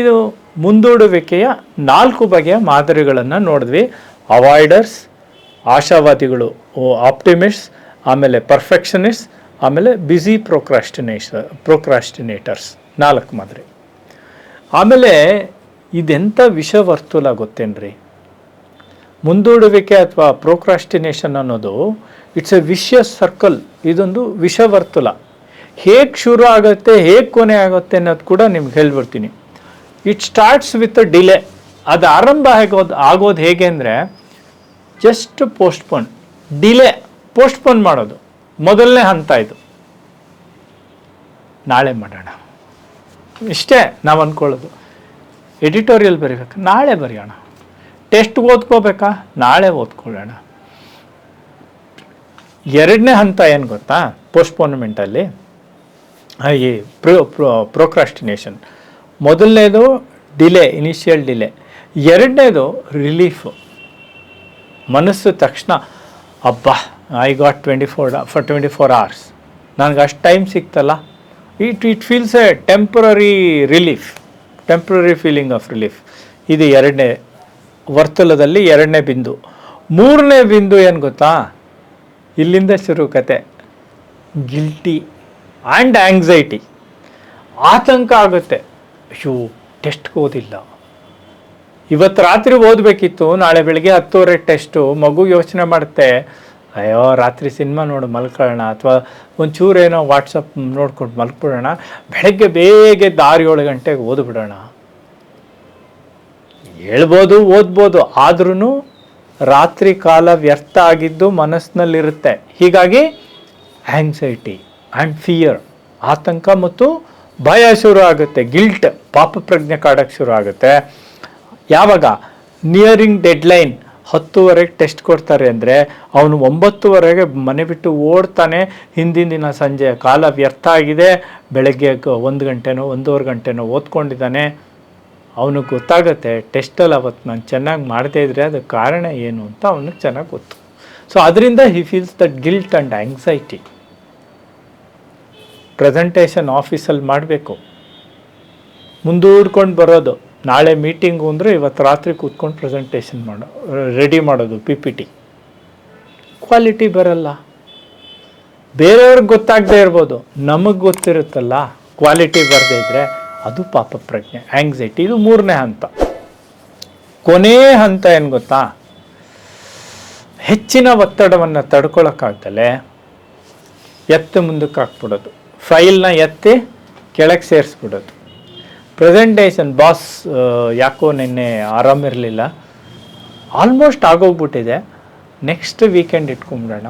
ಇದು ಮುಂದೂಡುವಿಕೆಯ ನಾಲ್ಕು ಬಗೆಯ ಮಾದರಿಗಳನ್ನು ನೋಡಿದ್ವಿ. ಅವಾಯ್ಡರ್ಸ್ ಆಶಾವಾದಿಗಳು ಆಪ್ಟಿಮಿಸ್ಟ್ಸ್ ಆಮೇಲೆ ಪರ್ಫೆಕ್ಷನಿಸ್ಟ್ ಆಮೇಲೆ ಬ್ಯುಸಿ ಪ್ರೊಕ್ರಾಸ್ಟಿನೇಷ ಪ್ರೊಕ್ರಾಸ್ಟಿನೇಟರ್ಸ್ ನಾಲ್ಕು ಮಾದರಿ. ಆಮೇಲೆ ಇದೆಂಥ ವಿಷವರ್ತುಲ ಗೊತ್ತೇನ್ರಿ? ಮುಂದೂಡುವಿಕೆ ಅಥವಾ ಪ್ರೊಕ್ರಾಸ್ಟಿನೇಷನ್ ಅನ್ನೋದು ಇಟ್ಸ್ ಎ ವಿಷಿಯಸ್ ಸರ್ಕಲ್ ಇದೊಂದು ವಿಷವರ್ತುಲ. ಹೇಗೆ ಶುರು ಆಗುತ್ತೆ, ಹೇಗೆ ಕೊನೆ ಆಗುತ್ತೆ ಅನ್ನೋದು ಕೂಡ ನಿಮ್ಗೆ ಹೇಳ್ಬಿಡ್ತೀನಿ. ಇಟ್ ಸ್ಟಾರ್ಟ್ಸ್ ವಿತ್ ಡಿಲೇ ಅದು ಆರಂಭ ಹೇಗೋದು ಆಗೋದು ಹೇಗೆ ಅಂದರೆ ಜಸ್ಟ್ ಪೋಸ್ಟ್ಪೋನ್ ಡಿಲೇ ಪೋಸ್ಟ್ಪೋನ್ ಮಾಡೋದು. ಮೊದಲನೇ ಹಂತ ಇದು. ನಾಳೆ ಮಾಡೋಣ. ಇಷ್ಟೇ ನಾವು ಅಂದ್ಕೊಳ್ಳೋದು ಎಡಿಟೋರಿಯಲ್ ಬರೀಬೇಕು. ನಾಳೆ ಬರೆಯೋಣ. ಟೆಸ್ಟ್ ಓದ್ಕೋಬೇಕಾ? ನಾಳೆ ಓದ್ಕೊಳ್ಳೋಣ. ಎರಡನೇ ಹಂತ ಏನು ಗೊತ್ತಾ? ಪೋಸ್ಟ್ಪೋನ್ಮೆಂಟಲ್ಲಿ ಈ ಪ್ರೊ ಪ್ರೊಕ್ರಾಸ್ಟಿನೇಷನ್ ಮೊದಲನೇದು ಡಿಲೇ, ಇನಿಷಿಯಲ್ ಡಿಲೇ. ಎರಡನೇದು ರಿಲೀಫು. ಮನಸ್ಸು ತಕ್ಷಣ, ಅಬ್ಬಾ I got twenty four for twenty four hours ನನಗೆ ಅಷ್ಟು time ಸಿಕ್ತಲ್ಲ? It it feels a temporary relief temporary feeling of relief ಇದು ಎರಡನೇ ವರ್ತುಲದಲ್ಲಿ ಎರಡನೇ ಬಿಂದು. ಮೂರನೇ ಬಿಂದು ಏನು ಗೊತ್ತಾ? ಇಲ್ಲಿಂದ ಶುರು ಕತೆ. ಗಿಲ್ಟಿ ಆ್ಯಂಡ್ ಆ್ಯಂಗ್ಸೈಟಿ ಆತಂಕ ಆಗುತ್ತೆ. ಅಯ್ಯೋ ಟೆಸ್ಟ್ಗೆ ಓದಿಲ್ಲ. ಇವತ್ತು ರಾತ್ರಿ ಓದಬೇಕಿತ್ತು, ನಾಳೆ ಬೆಳಗ್ಗೆ ಹತ್ತುವರೆ ಟೆಸ್ಟು, ಮಗು ಯೋಚನೆ ಮಾಡುತ್ತೆ ಅಯ್ಯೋ, ರಾತ್ರಿ ಸಿನಿಮಾ ನೋಡು, ಮಲ್ಕೊಳ್ಳೋಣ, ಅಥವಾ ಒಂಚೂರೇನೋ ವಾಟ್ಸಪ್ ನೋಡ್ಕೊಂಡು ಮಲ್ಕೊಡೋಣ ಬೆಳಗ್ಗೆ ಬೇಗ ದಾರಿ ಏಳು ಗಂಟೆಗೆ ಓದ್ಬಿಡೋಣ. ಹೇಳ್ಬೋದು, ಓದ್ಬೋದು ಆದ್ರೂ ರಾತ್ರಿ ಕಾಲ ವ್ಯರ್ಥ ಆಗಿದ್ದು ಮನಸ್ಸಿನಲ್ಲಿರುತ್ತೆ ಹೀಗಾಗಿ ಆ್ಯಂಗ್ಸೈಟಿ ಆ್ಯಂಡ್ ಫಿಯರ್ ಆತಂಕ ಮತ್ತು ಭಯ ಶುರು ಆಗುತ್ತೆ ಗಿಲ್ಟ್ ಪಾಪ ಪ್ರಜ್ಞೆ ಕಾಡಕ್ಕೆ ಶುರು ಆಗುತ್ತೆ. ಯಾವಾಗ? ನಿಯರಿಂಗ್ ಡೆಡ್ಲೈನ್ ಹತ್ತುವರೆಗೆ ಟೆಸ್ಟ್ ಕೊಡ್ತಾರೆ ಅಂದರೆ ಅವನು ಒಂಬತ್ತುವರೆಗೆ ಮನೆ ಬಿಟ್ಟು ಓಡ್ತಾನೆ. ಹಿಂದಿನ ದಿನ ಸಂಜೆ ಕಾಲ ವ್ಯರ್ಥ ಆಗಿದೆ. ಬೆಳಗ್ಗೆ ಒಂದು ಗಂಟೆನೋ, ಒಂದೂವರೆ ಗಂಟೆನೋ ಓದ್ಕೊಂಡಿದ್ದಾನೆ. ಅವನಿಗೆ ಗೊತ್ತಾಗುತ್ತೆ ಟೆಸ್ಟಲ್ಲಿ ಅವತ್ತು ನಾನು ಚೆನ್ನಾಗಿ ಮಾಡದೇ ಇದ್ದರೆ ಅದಕ್ಕೆ ಕಾರಣ ಏನು ಅಂತ ಅವನಿಗೆ ಚೆನ್ನಾಗಿ ಗೊತ್ತು. ಸೊ ಅದರಿಂದ he feels that guilt and anxiety presentation ಆಫೀಸಲ್ಲಿ ಮಾಡಬೇಕು. ಮುಂದೂಡ್ಕೊಂಡು ಬರೋದು. ನಾಳೆ ಮೀಟಿಂಗು ಅಂದರೆ ಇವತ್ತು ರಾತ್ರಿ ಕೂತ್ಕೊಂಡು ಪ್ರೆಸೆಂಟೇಷನ್ ಮಾಡೋ ರೆಡಿ ಮಾಡೋದು ಪಿ ಪಿ ಟಿ ಕ್ವಾಲಿಟಿ ಬರಲ್ಲ. ಬೇರೆಯವ್ರಿಗೆ ಗೊತ್ತಾಗದೇ ಇರ್ಬೋದು. ನಮಗೆ ಗೊತ್ತಿರುತ್ತಲ್ಲ ಕ್ವಾಲಿಟಿ ಬರದೇ ಇದ್ದರೆ ಅದು ಪಾಪ ಪ್ರಜ್ಞೆ ಆ್ಯಂಗ್ಸೈಟಿ ಇದು ಮೂರನೇ ಹಂತ. ಕೊನೇ ಹಂತ ಏನು ಗೊತ್ತಾ? ಹೆಚ್ಚಿನ ಒತ್ತಡವನ್ನು ತಡ್ಕೊಳಕ್ಕಾಗ್ದಲೆ ಎತ್ತ ಮುಂದಕ್ಕೆ ಹಾಕ್ಬಿಡೋದು. ಫೈಲ್ನ ಎತ್ತಿ ಕೆಳಗೆ ಸೇರಿಸ್ಬಿಡೋದು. ಪ್ರೆಸೆಂಟೇಷನ್ ಬಾಸ್ ಯಾಕೋ ನಿನ್ನೆ ಆರಾಮಿರಲಿಲ್ಲ ಆಲ್ಮೋಸ್ಟ್ ಆಗೋಗ್ಬಿಟ್ಟಿದೆ. ನೆಕ್ಸ್ಟ್ ವೀಕೆಂಡ್ ಇಟ್ಕೊಂಬಿಡೋಣ.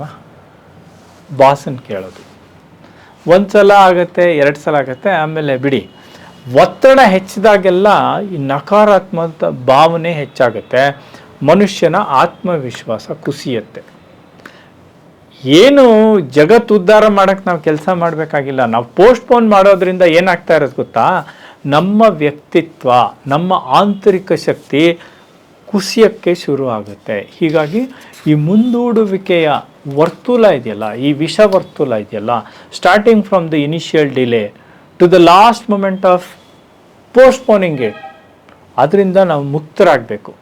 ಬಾಸನ್ನು ಕೇಳೋದು. ಒಂದು ಸಲ ಆಗುತ್ತೆ, ಎರಡು ಸಲ ಆಗುತ್ತೆ, ಆಮೇಲೆ ಬಿಡಿ. ಒತ್ತಡ ಹೆಚ್ಚಿದಾಗೆಲ್ಲ ಈ ನಕಾರಾತ್ಮಕ ಭಾವನೆ ಹೆಚ್ಚಾಗುತ್ತೆ. ಮನುಷ್ಯನ ಆತ್ಮವಿಶ್ವಾಸ ಕುಸಿಯುತ್ತೆ. ಏನು ಜಗತ್ತು ಉದ್ಧಾರ ಮಾಡಕ್ಕೆ ನಾವು ಕೆಲಸ ಮಾಡಬೇಕಾಗಿಲ್ಲ. ನಾವು ಪೋಸ್ಟ್ಪೋನ್ ಮಾಡೋದ್ರಿಂದ ಏನಾಗ್ತಾ ಇರೋದು ಗೊತ್ತಾ? ನಮ್ಮ ವ್ಯಕ್ತಿತ್ವ, ನಮ್ಮ ಆಂತರಿಕ ಶಕ್ತಿ ಕುಸಿಯಕ್ಕೆ ಶುರು ಆಗುತ್ತೆ. ಹೀಗಾಗಿ ಈ ಮುಂದೂಡುವಿಕೆಯ ವರ್ತುಲ ಇದೆಯಲ್ಲ, ಈ ವಿಷ ವರ್ತುಲ ಇದೆಯಲ್ಲ starting from the initial delay to the last moment of postponing it ಅದರಿಂದ ನಾವು ಮುಕ್ತರಾಗಬೇಕು.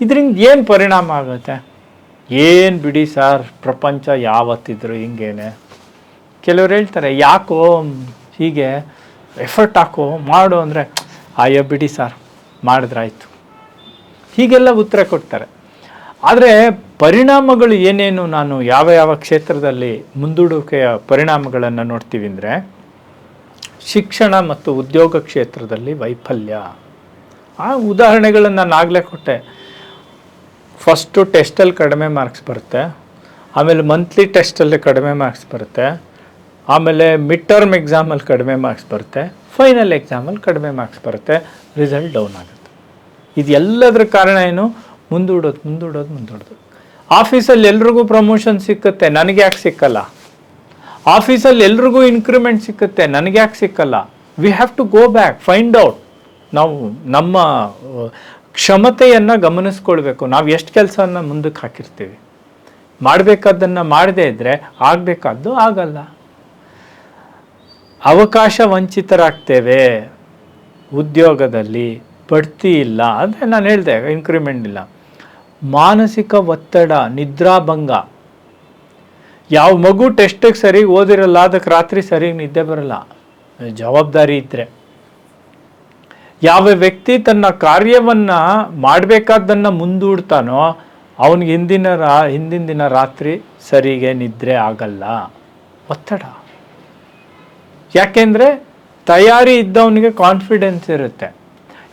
ಇದರಿಂದ ಏನು ಪರಿಣಾಮ ಆಗುತ್ತೆ? ಏನು ಬಿಡಿ ಸರ್, ಪ್ರಪಂಚ ಯಾವತ್ತಿದ್ರು ಹಿಂಗೇನೆ. ಕೆಲವ್ರು ಹೇಳ್ತಾರೆ, ಯಾಕೋ, ಹೀಗೆ ಎಫರ್ಟ್ ಹಾಕೋ, ಮಾಡು ಅಂದರೆ, ಅಯ್ಯೋ ಬಿಡಿ ಸರ್ ಮಾಡಿದ್ರಾಯ್ತು ಹೀಗೆಲ್ಲ ಉತ್ತರ ಕೊಡ್ತಾರೆ. ಆದರೆ ಪರಿಣಾಮಗಳು ಏನೇನು ನಾನು ಯಾವ ಯಾವ ಕ್ಷೇತ್ರದಲ್ಲಿ ಮುಂದೂಡಿಕೆಯ ಪರಿಣಾಮಗಳನ್ನು ನೋಡ್ತೀವಿ ಅಂದರೆ, ಶಿಕ್ಷಣ ಮತ್ತು ಉದ್ಯೋಗ ಕ್ಷೇತ್ರದಲ್ಲಿ ವೈಫಲ್ಯ. ಆ ಉದಾಹರಣೆಗಳನ್ನು ನಾನು ಆಗಲೇ ಕೊಟ್ಟೆ. ಫಸ್ಟು ಟೆಸ್ಟಲ್ಲಿ ಕಡಿಮೆ ಮಾರ್ಕ್ಸ್ ಬರುತ್ತೆ. ಆಮೇಲೆ ಮಂತ್ಲಿ ಟೆಸ್ಟಲ್ಲಿ ಕಡಿಮೆ ಮಾರ್ಕ್ಸ್ ಬರುತ್ತೆ. ಆಮೇಲೆ ಮಿಡ್ ಟರ್ಮ್ ಎಕ್ಸಾಮಲ್ಲಿ ಕಡಿಮೆ ಮಾರ್ಕ್ಸ್ ಬರುತ್ತೆ. ಫೈನಲ್ ಎಕ್ಸಾಮಲ್ಲಿ ಕಡಿಮೆ ಮಾರ್ಕ್ಸ್ ಬರುತ್ತೆ. ರಿಸಲ್ಟ್ ಡೌನ್ ಆಗುತ್ತೆ. ಇದು ಎಲ್ಲದರ ಕಾರಣ ಏನು? ಮುಂದೂಡೋದು ಮುಂದೂಡೋದು ಮುಂದೂಡೋದು. ಆಫೀಸಲ್ಲಿ ಎಲ್ರಿಗೂ ಪ್ರಮೋಷನ್ ಸಿಕ್ಕುತ್ತೆ. ನನಗೆ ಯಾಕೆ ಸಿಕ್ಕಲ್ಲ? ಆಫೀಸಲ್ಲಿ ಎಲ್ರಿಗೂ ಇನ್ಕ್ರಿಮೆಂಟ್ ಸಿಕ್ಕುತ್ತೆ. ನನಗೆ ಯಾಕೆ ಸಿಕ್ಕಲ್ಲ? We have to go back find out ನಾವು ನಮ್ಮ ಕ್ಷಮತೆಯನ್ನು ಗಮನಿಸ್ಕೊಳ್ಬೇಕು. ನಾವು ಎಷ್ಟು ಕೆಲಸವನ್ನು ಮುಂದಕ್ಕೆ ಹಾಕಿರ್ತೀವಿ. ಮಾಡಬೇಕಾದ್ದನ್ನು ಮಾಡದೇ ಇದ್ದರೆ ಆಗಬೇಕಾದ್ದು ಆಗಲ್ಲ. ಅವಕಾಶ ವಂಚಿತರಾಗ್ತೇವೆ. ಉದ್ಯೋಗದಲ್ಲಿ ಬಡ್ತಿ ಇಲ್ಲ ಅಂದರೆ ನಾನು ಹೇಳಿದೆ ಇನ್ಕ್ರಿಮೆಂಟ್ ಇಲ್ಲ. ಮಾನಸಿಕ ಒತ್ತಡ, ನಿದ್ರಾಭಂಗ. ಯಾವ ಮಗು ಟೆಸ್ಟಿಗೆ ಸರಿ ಓದಿರಲ್ಲ ಅದಕ್ಕೆ ರಾತ್ರಿ ಸರಿಯಾಗಿ ನಿದ್ದೆ ಬರಲ್ಲ. ಜವಾಬ್ದಾರಿ ಇದ್ದರೆ ಯಾವ ವ್ಯಕ್ತಿ ತನ್ನ ಕಾರ್ಯವನ್ನು ಮಾಡಬೇಕಾದ್ದನ್ನು ಮುಂದೂಡ್ತಾನೋ ಅವನಿಗೆ ಹಿಂದಿನ ರಾ, ಹಿಂದಿನ ದಿನ ರಾತ್ರಿ ಸರಿಗೆ ನಿದ್ರೆ ಆಗಲ್ಲ. ಒತ್ತಡ. ಯಾಕೆಂದರೆ ತಯಾರಿ ಇದ್ದವನಿಗೆ ಕಾನ್ಫಿಡೆನ್ಸ್ ಇರುತ್ತೆ.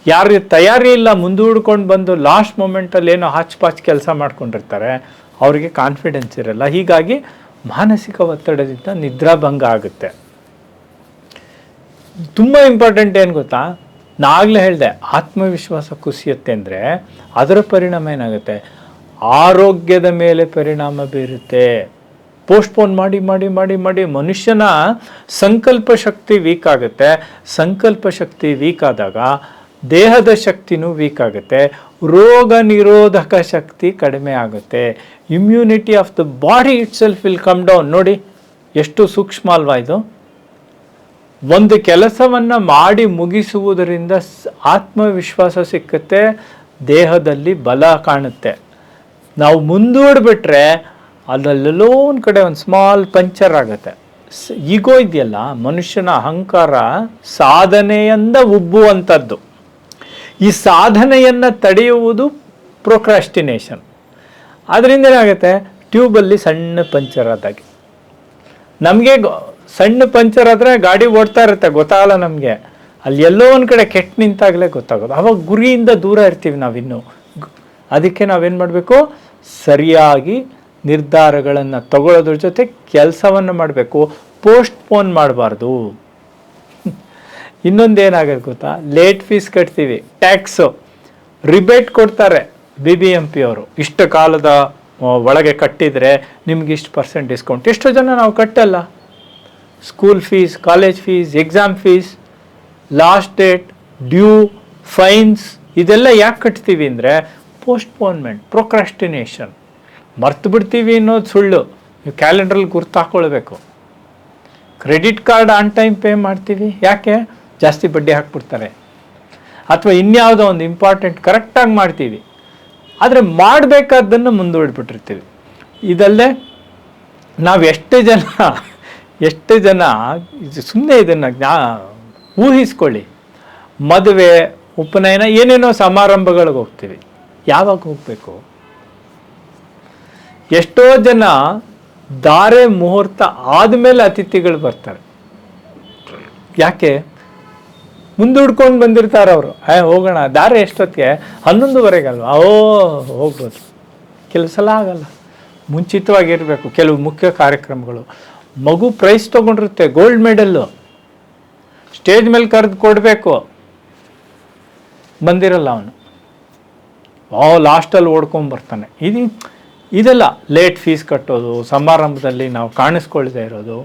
ಯಾರು ತಯಾರಿ ಇಲ್ಲ ಮುಂದೂಡ್ಕೊಂಡು ಬಂದು ಲಾಸ್ಟ್ ಮೂಮೆಂಟಲ್ಲಿ ಏನೋ ಹಾಚ್ಪಾಚ್ ಕೆಲಸ ಮಾಡ್ಕೊಂಡಿರ್ತಾರೆ, ಅವರಿಗೆ ಕಾನ್ಫಿಡೆನ್ಸ್ ಇರಲ್ಲ. ಹೀಗಾಗಿ ಮಾನಸಿಕ ಒತ್ತಡದಿಂದ ನಿದ್ರಾಭಂಗ ಆಗುತ್ತೆ. ತುಂಬ ಇಂಪಾರ್ಟೆಂಟ್ ಏನು ಗೊತ್ತಾ? ನಾಗಲೇ ಹೇಳಿದೆ, ಆತ್ಮವಿಶ್ವಾಸ ಕುಸಿಯುತ್ತೆ ಅಂದರೆ ಅದರ ಪರಿಣಾಮ ಏನಾಗುತ್ತೆ? ಆರೋಗ್ಯದ ಮೇಲೆ ಪರಿಣಾಮ ಬೀರುತ್ತೆ. ಪೋಸ್ಟ್ಪೋನ್ ಮಾಡಿ ಮಾಡಿ ಮಾಡಿ ಮಾಡಿ ಮನುಷ್ಯನ ಸಂಕಲ್ಪ ಶಕ್ತಿ ವೀಕ್ ಆಗುತ್ತೆ. ಸಂಕಲ್ಪ ಶಕ್ತಿ ವೀಕ್ ಆದಾಗ ದೇಹದ ಶಕ್ತಿನೂ ವೀಕ್ ಆಗುತ್ತೆ. ರೋಗ ನಿರೋಧಕ ಶಕ್ತಿ ಕಡಿಮೆ ಆಗುತ್ತೆ. Immunity of the body itself will come down ನೋಡಿ, ಎಷ್ಟು ಸೂಕ್ಷ್ಮ ಅಲ್ವಾ ಇದು? ಒಂದು ಕೆಲಸವನ್ನು ಮಾಡಿ ಮುಗಿಸುವುದರಿಂದ ಆತ್ಮವಿಶ್ವಾಸ ಸಿಕ್ಕುತ್ತೆ, ದೇಹದಲ್ಲಿ ಬಲ ಕಾಣುತ್ತೆ. ನಾವು ಮುಂದೂಡಿಬಿಟ್ರೆ ಅಲ್ಲಲ್ಲೆಲ್ಲೋ ಒಂದು ಕಡೆ ಒಂದು ಸ್ಮಾಲ್ ಪಂಚರ್ ಆಗುತ್ತೆ. ಈಗೋ ಇದೆಯಲ್ಲ, ಮನುಷ್ಯನ ಅಹಂಕಾರ ಸಾಧನೆಯಿಂದ ಉಬ್ಬುವಂಥದ್ದು. ಈ ಸಾಧನೆಯನ್ನು ತಡೆಯುವುದು ಪ್ರೊಕ್ರಾಸ್ಟಿನೇಷನ್ ಅದರಿಂದ ಏನಾಗುತ್ತೆ? ಟ್ಯೂಬಲ್ಲಿ ಸಣ್ಣ ಪಂಚರ್ ಆದಾಗೆ. ನಮಗೆ ಸಣ್ಣ ಪಂಚರ್ ಆದರೆ ಗಾಡಿ ಓಡ್ತಾ ಇರುತ್ತೆ, ಗೊತ್ತಾಗಲ್ಲ ನಮಗೆ. ಅಲ್ಲಿ ಎಲ್ಲೋ ಒಂದು ಕಡೆ ಕೆಟ್ಟ ನಿಂತಾಗಲೇ ಗೊತ್ತಾಗೋದು. ಅವಾಗ ಗುರಿಯಿಂದ ದೂರ ಇರ್ತೀವಿ ನಾವಿನ್ನು. ಇನ್ನು ಅದಕ್ಕೆ ನಾವೇನು ಮಾಡಬೇಕು? ಸರಿಯಾಗಿ ನಿರ್ಧಾರಗಳನ್ನು ತಗೊಳ್ಳೋದ್ರ ಜೊತೆ ಕೆಲಸವನ್ನು ಮಾಡಬೇಕು. ಪೋಸ್ಟ್ಪೋನ್ ಮಾಡಬಾರ್ದು. ಇನ್ನೊಂದು ಏನಾಗುತ್ತೆ ಗೊತ್ತಾ? ಲೇಟ್ ಫೀಸ್ ಕಟ್ತೀವಿ. ಟ್ಯಾಕ್ಸು. ರಿಬೇಟ್ ಕೊಡ್ತಾರೆ ಬಿ ಬಿ ಎಂ ಪಿ ಅವರು. ಇಷ್ಟು ಕಾಲದ ಒಳಗೆ ಕಟ್ಟಿದರೆ ನಿಮ್ಗೆ ಇಷ್ಟು ಪರ್ಸೆಂಟ್ ಡಿಸ್ಕೌಂಟ್. ಎಷ್ಟೋ ಜನ ನಾವು ಕಟ್ಟಲ್ಲ. School fees college fees exam fees last date due fines ಇದೆಲ್ಲ ಯಾಕೆ ಕಟ್ತೀವಿ ಅಂದರೆ ಪೋಸ್ಟ್ಪೋನ್ಮೆಂಟ್ ಪ್ರೊಕ್ರಾಸ್ಟಿನೇಷನ್ ಮರ್ತು ಬಿಡ್ತೀವಿ ಅನ್ನೋದು ಸುಳ್ಳು. ನೀವು ಕ್ಯಾಲೆಂಡ್ರಲ್ಲಿ ಗುರ್ತು ಹಾಕ್ಕೊಳ್ಬೇಕು credit card on time pay ಮಾಡ್ತೀವಿ. ಯಾಕೆ? ಜಾಸ್ತಿ ಬಡ್ಡಿ ಹಾಕ್ಬಿಡ್ತಾರೆ. ಅಥವಾ ಇನ್ಯಾವುದೋ ಒಂದು ಇಂಪಾರ್ಟೆಂಟ್ ಕರೆಕ್ಟಾಗಿ ಮಾಡ್ತೀವಿ. ಆದರೆ ಮಾಡಬೇಕಾದ್ದನ್ನು ಮುಂದೂಡ್ಬಿಟ್ಟಿರ್ತೀವಿ. ಇದಲ್ಲದೆ ನಾವು ಎಷ್ಟು ಜನ ಎಷ್ಟು ಜನ ಸುಮ್ಮನೆ ಇದನ್ನು ಜ್ಞಾ, ಊಹಿಸ್ಕೊಳ್ಳಿ. ಮದುವೆ, ಉಪನಯನ, ಏನೇನೋ ಸಮಾರಂಭಗಳಿಗೆ ಹೋಗ್ತೀವಿ. ಯಾವಾಗ ಹೋಗಬೇಕು? ಎಷ್ಟೋ ಜನ ದಾರೆ ಮುಹೂರ್ತ ಆದಮೇಲೆ ಅತಿಥಿಗಳು ಬರ್ತಾರೆ. ಯಾಕೆ? ಮುಂದೂಡ್ಕೊಂಡು ಬಂದಿರ್ತಾರೆ ಅವರು. ಏ, ಹೋಗೋಣ. ದಾರೆ ಎಷ್ಟೊತ್ತಿಗೆ? ಹನ್ನೊಂದುವರೆಗೆ ಅಲ್ವಾ ಓ, ಹೋಗ್ಬೋದು. ಕೆಲವು ಸಲ ಆಗಲ್ಲ. ಮುಂಚಿತವಾಗಿರಬೇಕು. ಕೆಲವು ಮುಖ್ಯ ಕಾರ್ಯಕ್ರಮಗಳು. ಮಗು ಪ್ರೈಸ್ ತೊಗೊಂಡಿರುತ್ತೆ ಗೋಲ್ಡ್ ಮೆಡಲ್ಲು ಸ್ಟೇಜ್ ಮೇಲೆ ಕರೆದು ಕೊಡಬೇಕು. ಬಂದಿರಲ್ಲ ಅವನು. ಆ ಲಾಸ್ಟಲ್ಲಿ ಓಡ್ಕೊಂಬರ್ತಾನೆ ಇದು, ಇದೆಲ್ಲ ಲೇಟ್ ಫೀಸ್ ಕಟ್ಟೋದು, ಸಮಾರಂಭದಲ್ಲಿ ನಾವು ಕಾಣಿಸ್ಕೊಳ್ದೇ ಇರೋದು,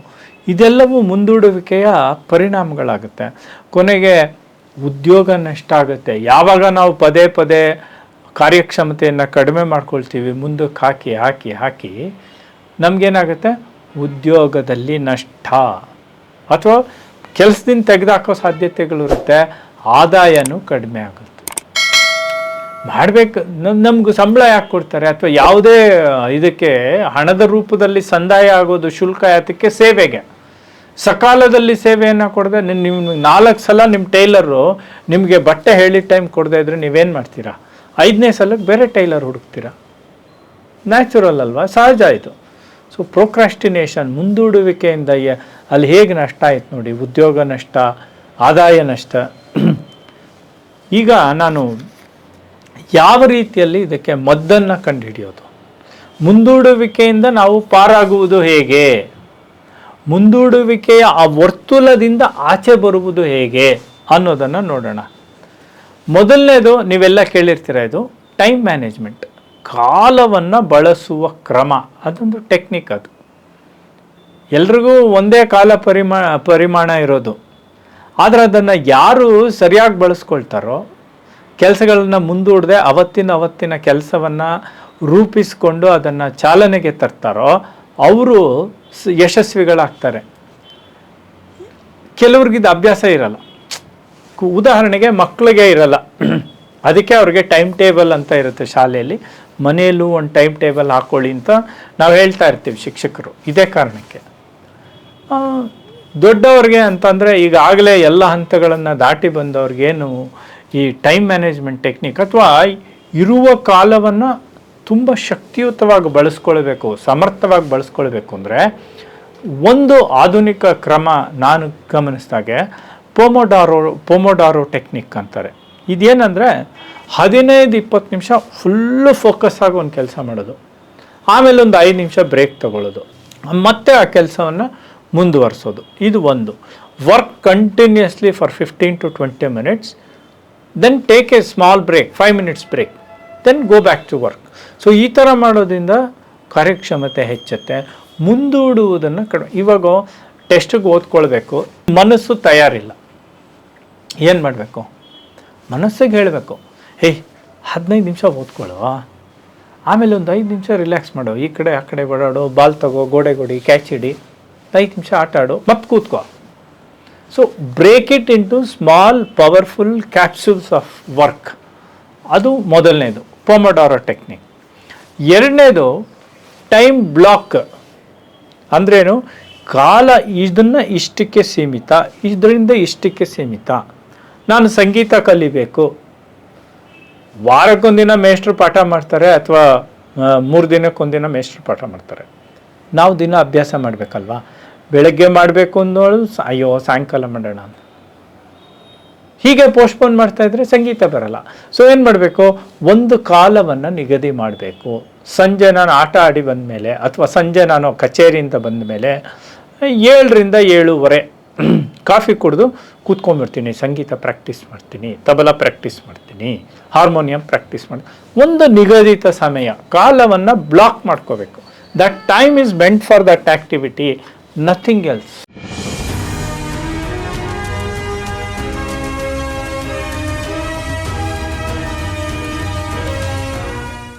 ಇದೆಲ್ಲವೂ ಮುಂದೂಡುವಿಕೆಯ ಪರಿಣಾಮಗಳಾಗುತ್ತೆ. ಕೊನೆಗೆ ಉದ್ಯೋಗ ನಷ್ಟ ಆಗುತ್ತೆ. ಯಾವಾಗ ನಾವು ಪದೇ ಪದೇ ಕಾರ್ಯಕ್ಷಮತೆಯನ್ನು ಕಡಿಮೆ ಮಾಡ್ಕೊಳ್ತೀವಿ ಮುಂದಕ್ಕೆ ಹಾಕಿ ಹಾಕಿ ಹಾಕಿ, ನಮಗೇನಾಗುತ್ತೆ? ಉದ್ಯೋಗದಲ್ಲಿ ನಷ್ಟ. ಅಥವಾ ಕೆಲಸದಿಂದ ತೆಗೆದುಹಾಕೋ ಸಾಧ್ಯತೆಗಳಿರುತ್ತೆ, ಆದಾಯನೂ ಕಡಿಮೆ ಆಗುತ್ತೆ. ಮಾಡಬೇಕು ನಮ್ಗೆ ಸಂಬಳ ಯಾಕೆ ಕೊಡ್ತಾರೆ? ಅಥವಾ ಯಾವುದೇ, ಇದಕ್ಕೆ ಹಣದ ರೂಪದಲ್ಲಿ ಸಂದಾಯ ಆಗೋದು ಶುಲ್ಕ ಯಾತಕ್ಕೆ ಸೇವೆಗೆ. ಸಕಾಲದಲ್ಲಿ ಸೇವೆಯನ್ನು ಕೊಡದೆ ನಿಮ್ಮ ನಾಲ್ಕು ಸಲ ನಿಮ್ಮ ಟೈಲರು ನಿಮಗೆ ಬಟ್ಟೆ ಹೇಳಿದ ಟೈಮ್ ಕೊಡದೇ ಇದ್ರೆ ನೀವೇನು ಮಾಡ್ತೀರಾ? ಐದನೇ ಸಲಕ್ಕೆ ಬೇರೆ ಟೈಲರ್ ಹುಡುಕ್ತೀರಾ? ನ್ಯಾಚುರಲ್ ಅಲ್ವಾ? ಸಹಜ ಆಯಿತು ಸೊ ಪ್ರೊಕ್ರಾಸ್ಟಿನೇಷನ್ ಮುಂದೂಡುವಿಕೆಯಿಂದ ಅಲ್ಲಿ ಹೇಗೆ ನಷ್ಟ ಆಯ್ತು ನೋಡಿ, ಉದ್ಯೋಗ ನಷ್ಟ, ಆದಾಯ ನಷ್ಟ. ಈಗ ನಾನು ಯಾವ ರೀತಿಯಲ್ಲಿ ಇದಕ್ಕೆ ಮದ್ದನ್ನು ಕಂಡುಹಿಡಿಯೋದು? ಮುಂದೂಡುವಿಕೆಯಿಂದ ನಾವು ಪಾರಾಗುವುದು ಹೇಗೆ? ಮುಂದೂಡುವಿಕೆಯ ಆ ವರ್ತುಲದಿಂದ ಆಚೆ ಬರುವುದು ಹೇಗೆ ಅನ್ನೋದನ್ನು ನೋಡೋಣ. ಮೊದಲನೇದು ನೀವೆಲ್ಲ ಕೇಳಿರ್ತೀರ ಇದು ಟೈಮ್ ಮ್ಯಾನೇಜ್ಮೆಂಟ್ ಕಾಲವನ್ನು ಬಳಸುವ ಕ್ರಮ. ಅದೊಂದು ಟೆಕ್ನಿಕ್ ಅದು. ಎಲ್ರಿಗೂ ಒಂದೇ ಕಾಲ ಪರಿಮಾ, ಪರಿಮಾಣ ಇರೋದು. ಆದರೆ ಅದನ್ನು ಯಾರು ಸರಿಯಾಗಿ ಬಳಸ್ಕೊಳ್ತಾರೋ, ಕೆಲಸಗಳನ್ನ ಮುಂದೂಡದೆ ಅವತ್ತಿನ ಅವತ್ತಿನ ಕೆಲಸವನ್ನು ರೂಪಿಸಿಕೊಂಡು ಅದನ್ನು ಚಾಲನೆಗೆ ತರ್ತಾರೋ, ಅವರು ಯಶಸ್ವಿಗಳಾಗ್ತಾರೆ. ಕೆಲವ್ರಿಗಿದು ಅಭ್ಯಾಸ ಇರಲ್ಲ. ಉದಾಹರಣೆಗೆ ಮಕ್ಕಳಿಗೆ ಇರಲ್ಲ. ಅದಕ್ಕೆ ಅವ್ರಿಗೆ ಟೈಮ್ ಟೇಬಲ್ ಅಂತ ಇರುತ್ತೆ ಶಾಲೆಯಲ್ಲಿ. ಮನೆಯಲ್ಲೂ ಒಂದು ಟೈಮ್ ಟೇಬಲ್ ಹಾಕ್ಕೊಳ್ಳಿ ಅಂತ ನಾವು ಹೇಳ್ತಾ ಇರ್ತೀವಿ ಶಿಕ್ಷಕರು. ಇದೇ ಕಾರಣಕ್ಕೆ. ದೊಡ್ಡವ್ರಿಗೆ ಅಂತಂದರೆ ಈಗಾಗಲೇ ಎಲ್ಲ ಹಂತಗಳನ್ನು ದಾಟಿ ಬಂದವ್ರಿಗೇನು ಈ ಟೈಮ್ ಮ್ಯಾನೇಜ್ಮೆಂಟ್ ಟೆಕ್ನಿಕ್ ಅಥವಾ ಇರುವ ಕಾಲವನ್ನು ತುಂಬ ಶಕ್ತಿಯುತವಾಗಿ ಬಳಸ್ಕೊಳ್ಬೇಕು, ಸಮರ್ಥವಾಗಿ ಬಳಸ್ಕೊಳ್ಬೇಕು ಅಂದರೆ ಒಂದು ಆಧುನಿಕ ಕ್ರಮ ನಾನು ಗಮನಿಸಿದಾಗೆ ಪೋಮೊಡಾರೋ ಪೋಮೊಡಾರೋ ಟೆಕ್ನಿಕ್ ಅಂತಾರೆ. ಇದೇನಂದರೆ ಹದಿನೈದು ಇಪ್ಪತ್ತು ನಿಮಿಷ ಫುಲ್ಲು ಫೋಕಸ್ ಆಗಿ ಒಂದು ಕೆಲಸ ಮಾಡೋದು. ಆಮೇಲೆ ಒಂದು ಐದು ನಿಮಿಷ ಬ್ರೇಕ್ ತಗೊಳ್ಳೋದು. ಮತ್ತೆ ಆ ಕೆಲಸವನ್ನು ಮುಂದುವರಿಸೋದು. ಇದು ಒಂದು. Work continuously for fifteen to twenty minutes then take a small break five minutes break then go back to work so ಈ ಥರ ಮಾಡೋದ್ರಿಂದ ಕಾರ್ಯಕ್ಷಮತೆ ಹೆಚ್ಚುತ್ತೆ. ಮುಂದೂಡುವುದನ್ನು ಕಡಿಮೆ ಇವಾಗ ಟೆಸ್ಟಿಗೆ ಓದ್ಕೊಳ್ಬೇಕು. ಮನಸ್ಸು ತಯಾರಿಲ್ಲ. ಏನು ಮಾಡಬೇಕು? ಮನಸ್ಸಿಗೆ ಹೇಳಬೇಕು, ಹೇ, ಹದಿನೈದು ನಿಮಿಷ ಓದ್ಕೊಳ್ಳೋ. ಆಮೇಲೆ ಒಂದು ಐದು ನಿಮಿಷ ರಿಲ್ಯಾಕ್ಸ್ ಮಾಡು. ಈ ಕಡೆ, ಆ ಕಡೆ ಓಡಾಡು, ಬಾಲ್ ತಗೋ, ಗೋಡೆ ಗೋಡಿ ಕ್ಯಾಚ್ ಹಿಡಿ ಐದು ನಿಮಿಷ ಆಟ ಆಡು ಮತ್ತೆ ಕೂತ್ಕೋ. So break it into small powerful capsules of work ಅದು ಮೊದಲನೇದು ಪೊಮಡಾರ ಟೆಕ್ನಿಕ್ ಎರಡನೇದು ಟೈಮ್ ಬ್ಲಾಕ್ ಅಂದ್ರೇನು? ಕಾಲ ಇದನ್ನು ಇಷ್ಟಕ್ಕೆ ಸೀಮಿತ, ಇದರಿಂದ ಇಷ್ಟಕ್ಕೆ ಸೀಮಿತ. ನಾನು ಸಂಗೀತ ಕಲಿಬೇಕು. ವಾರಕ್ಕೊಂದಿನ ಮೇಷ್ಟ್ರು ಪಾಠ ಮಾಡ್ತಾರೆ ಅಥವಾ ಮೂರು ದಿನಕ್ಕೊಂದಿನ ಮೇಷ್ಟ್ರು ಪಾಠ ಮಾಡ್ತಾರೆ. ನಾವು ದಿನ ಅಭ್ಯಾಸ ಮಾಡಬೇಕಲ್ವಾ? ಬೆಳಗ್ಗೆ ಮಾಡಬೇಕು ಅನ್ನೋಳು ಅಯ್ಯೋ, ಸಾಯಂಕಾಲ ಮಾಡೋಣ ಅಂತ. ಹೀಗೆ ಪೋಸ್ಟ್ಪೋನ್ ಮಾಡ್ತಾ ಇದ್ರೆ ಸಂಗೀತ ಬರಲ್ಲ. ಸೊ ಏನು ಮಾಡಬೇಕು? ಒಂದು ಕಾಲವನ್ನು ನಿಗದಿ ಮಾಡಬೇಕು. ಸಂಜೆ ನಾನು ಆಟ ಆಡಿ ಬಂದ ಮೇಲೆ ಅಥವಾ ಸಂಜೆ ನಾನು ಕಚೇರಿಯಿಂದ ಬಂದ ಮೇಲೆ ಏಳರಿಂದ ಏಳುವರೆ ಕಾಫಿ ಕುಡಿದು ಕೂತ್ಕೊಂಡ್ಬಿಡ್ತೀನಿ ಸಂಗೀತ ಪ್ರಾಕ್ಟೀಸ್ ಮಾಡ್ತೀನಿ, ತಬಲಾ ಪ್ರಾಕ್ಟೀಸ್ ಮಾಡ್ತೀನಿ ಹಾರ್ಮೋನಿಯಂ ಪ್ರಾಕ್ಟೀಸ್ ಮಾಡಿ, ಒಂದು ನಿಗದಿತ ಸಮಯ, ಕಾಲವನ್ನು ಬ್ಲಾಕ್ ಮಾಡ್ಕೋಬೇಕು. That time is bent for that activity nothing else